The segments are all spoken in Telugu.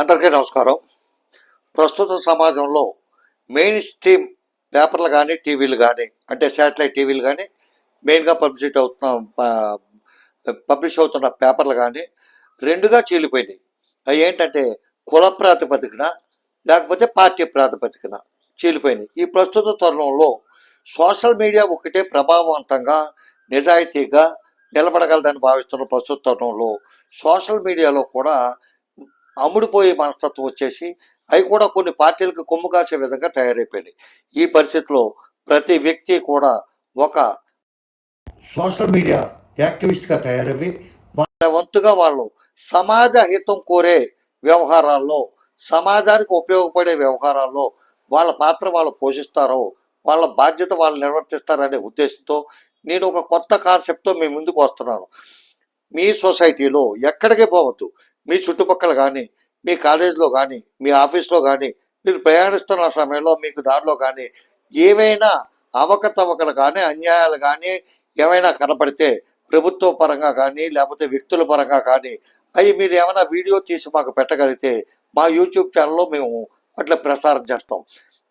అందరికీ నమస్కారం. ప్రస్తుత సమాజంలో మెయిన్ స్ట్రీమ్ పేపర్లు కానీ టీవీలు కానీ అంటే శాటిలైట్ టీవీలు కానీ మెయిన్గా పబ్లిసిటీ అవుతున్న పబ్లిష్ అవుతున్న పేపర్లు కానీ రెండుగా చీలిపోయినాయి. అవి ఏంటంటే కుల ప్రాతిపదికన లేకపోతే పార్టీ ప్రాతిపదికన చీలిపోయినాయి. ఈ ప్రస్తుత తరుణంలో సోషల్ మీడియా ఒకటే ప్రభావవంతంగా నిజాయితీగా నిలబడగలదని భావిస్తున్న ప్రస్తుత తరుణంలో సోషల్ మీడియాలో కూడా అమ్ముడుపోయే మనస్తత్వం వచ్చేసి అవి కూడా కొన్ని పార్టీలకు కొమ్ము కాసే విధంగా తయారైపోయినాయి. ఈ పరిస్థితిలో ప్రతి వ్యక్తి కూడా ఒక సోషల్ మీడియా యాక్టివిస్ట్గా తయారవి వాళ్ళ వంతుగా వాళ్ళు సమాజ హితం కోరే వ్యవహారాల్లో సమాజానికి ఉపయోగపడే వ్యవహారాల్లో వాళ్ళ పాత్ర వాళ్ళు పోషిస్తారో వాళ్ళ బాధ్యత వాళ్ళు నిర్వర్తిస్తారనే ఉద్దేశంతో నేను ఒక కొత్త కాన్సెప్ట్తో మీ ముందుకు వస్తున్నాను. మీ సొసైటీలో ఎక్కడికి పోవద్దు. మీ చుట్టుపక్కల కానీ మీ కాలేజీలో కానీ మీ ఆఫీస్లో కానీ మీరు ప్రయాణిస్తున్న సమయంలో మీకు దారిలో కానీ ఏవైనా అవకతవకలు కానీ అన్యాయాలు కానీ ఏమైనా కనపడితే ప్రభుత్వ పరంగా కానీ లేకపోతే వ్యక్తుల పరంగా కానీ అవి మీరు ఏమైనా వీడియో తీసి మాకు పెట్టగలిగితే మా యూట్యూబ్ ఛానల్లో మేము అట్లా ప్రసారం చేస్తాం.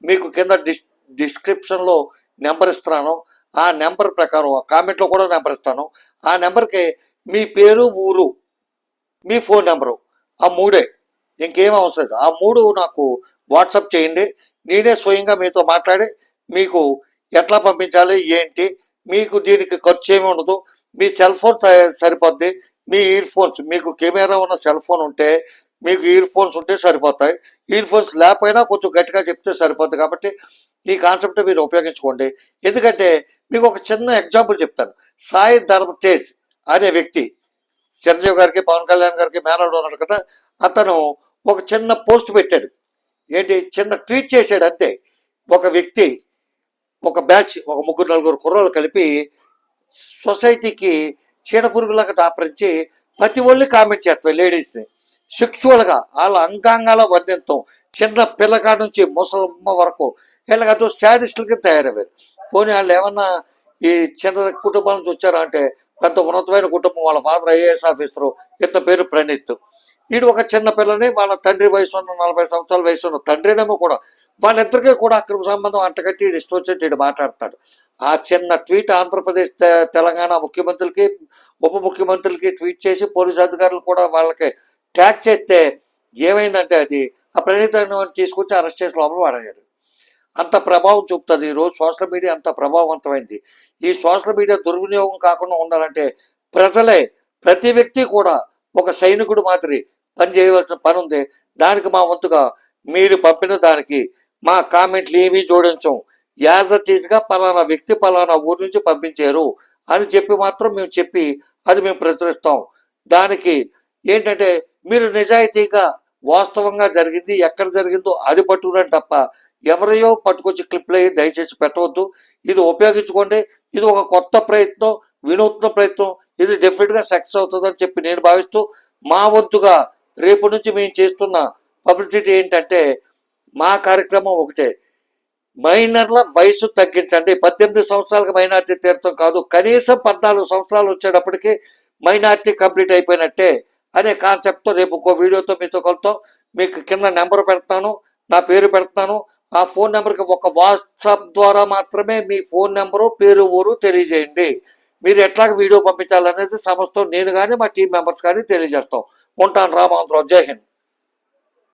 మీకు కింద డిస్ డిస్క్రిప్షన్లో నెంబర్ ఇస్తున్నాను. ఆ నెంబర్ ప్రకారం కామెంట్లో కూడా నెంబర్ ఇస్తాను. ఆ నెంబర్కి మీ పేరు ఊరు మీ ఫోన్ నెంబరు ఆ మూడే. ఇంకేం అవసరం లేదు. ఆ మూడు నాకు వాట్సాప్ చేయండి. నేనే స్వయంగా మీతో మాట్లాడి మీకు ఎట్లా పంపించాలి ఏంటి మీకు దీనికి ఖర్చు ఏమి ఉండదు. మీ సెల్ ఫోన్ సరిపోద్ది. మీ ఇయర్ ఫోన్స్ మీకు కెమెరా ఉన్న సెల్ ఫోన్ ఉంటే మీకు ఇయర్ ఫోన్స్ ఉంటే సరిపోతాయి. ఇయర్ ఫోన్స్ లేకపోయినా కొంచెం గట్టిగా చెప్తే సరిపోద్ది కాబట్టి ఈ కాన్సెప్ట్ మీరు ఉపయోగించుకోండి. ఎందుకంటే మీకు ఒక చిన్న ఎగ్జాంపుల్ చెప్తాను. సాయి ధర్మ తేజ్ అనే వ్యక్తి చిరంజీవి గారికి పవన్ కళ్యాణ్ గారికి మేనల్డ్ ఉన్నాడు కదా అతను ఒక చిన్న పోస్ట్ పెట్టాడు. ఏంటి? చిన్న ట్వీట్ చేశాడు అంతే. ఒక వ్యక్తి ఒక బ్యాచ్ ఒక ముగ్గురు నలుగురు కుర్రలు కలిపి సొసైటీకి చీడపురుగులాగా దాపరించి ప్రతి ఒళ్ళు కామెంట్ చేస్తాం లేడీస్ని. సెక్షువల్గా వాళ్ళ అంగాంగాల వర్ణింతం. చిన్న పిల్లకాడ నుంచి ముసలమ్మ వరకు. వీళ్ళకి శాడిస్టులకి తయారయ్యారు. పోనీ వాళ్ళు ఏమన్నా ఈ చిన్న కుటుంబం నుంచి వచ్చారా అంటే పెద్ద ఉన్నతమైన కుటుంబం వాళ్ళ ఫాదర్ ఐఏఎస్ ఆఫీసరు ఇంత పేరు ప్రణీత్. వీడు ఒక చిన్న పిల్లని వాళ్ళ తండ్రి వయసు ఉన్న నలభై సంవత్సరాల వయసు ఉన్న తండ్రినేమో కూడా వాళ్ళిద్దరికీ కూడా అక్రమ సంబంధం అంటగట్టి వీడు ఇష్టం వచ్చేట్టు వీడు మాట్లాడతాడు. ఆ చిన్న ట్వీట్ ఆంధ్రప్రదేశ్ తె- తెలంగాణ ముఖ్యమంత్రులకి ఉప ముఖ్యమంత్రులకి ట్వీట్ చేసి పోలీస్ అధికారులు కూడా వాళ్ళకి ట్యాగ్ చేస్తే ఏమైందంటే అది ఆ ప్రణీతాన్ని తీసుకొచ్చి అరెస్ట్ చేసి లోపల వాడారు అంత ప్రభావం చూపుతుంది. ఈరోజు సోషల్ మీడియా అంత ప్రభావవంతమైంది. ఈ సోషల్ మీడియా దుర్వినియోగం కాకుండా ఉండాలంటే ప్రజలే ప్రతి వ్యక్తి కూడా ఒక సైనికుడు మాదిరి పని చేయవలసిన పని ఉంది. దానికి మా వంతుగా మీరు పంపిన దానికి మా కామెంట్లు ఏమీ జోడించం. యాజ్ అట్ ఈజ్గా పలానా వ్యక్తి పలానా ఊరి నుంచి పంపించారు అని చెప్పి మాత్రం మేము చెప్పి అది మేము ప్రచురిస్తాం. దానికి ఏంటంటే మీరు నిజాయితీగా వాస్తవంగా జరిగింది ఎక్కడ జరిగిందో అది పట్టుకురండి తప్ప ఎవరియో పట్టుకొచ్చి క్లిప్లు అయ్యి దయచేసి పెట్టవద్దు. ఇది ఉపయోగించుకోండి. ఇది ఒక కొత్త ప్రయత్నం వినూత్న ప్రయత్నం. ఇది డెఫినెట్గా సక్సెస్ అవుతుందని చెప్పి నేను భావిస్తూ మా వంతుగా రేపు నుంచి మేము చేస్తున్న పబ్లిసిటీ ఏంటంటే మా కార్యక్రమం ఒకటే. మైనర్ల వయసు తగ్గించండి. పద్దెనిమిది సంవత్సరాలకు మైనార్టీ తీర్థం కాదు. కనీసం పద్నాలుగు సంవత్సరాలు వచ్చేటప్పటికి మైనార్టీ కంప్లీట్ అయిపోయినట్టే అనే కాన్సెప్ట్తో రేపు ఇంకో వీడియోతో మీతో కలుతాం మీకు కింద నెంబర్ పెడతాను నా పేరు పెడతాను. ఆ ఫోన్ నెంబర్కి ఒక వాట్సాప్ ద్వారా మాత్రమే మీ ఫోన్ నెంబరు పేరు ఊరు తెలియజేయండి. మీరు ఎట్లాగ వీడియో పంపించాలనేది సమస్తం నేను కానీ మా టీం మెంబర్స్ కానీ తెలియజేస్తాం. ఉంటాను రామాంధ్ర జై హింద్.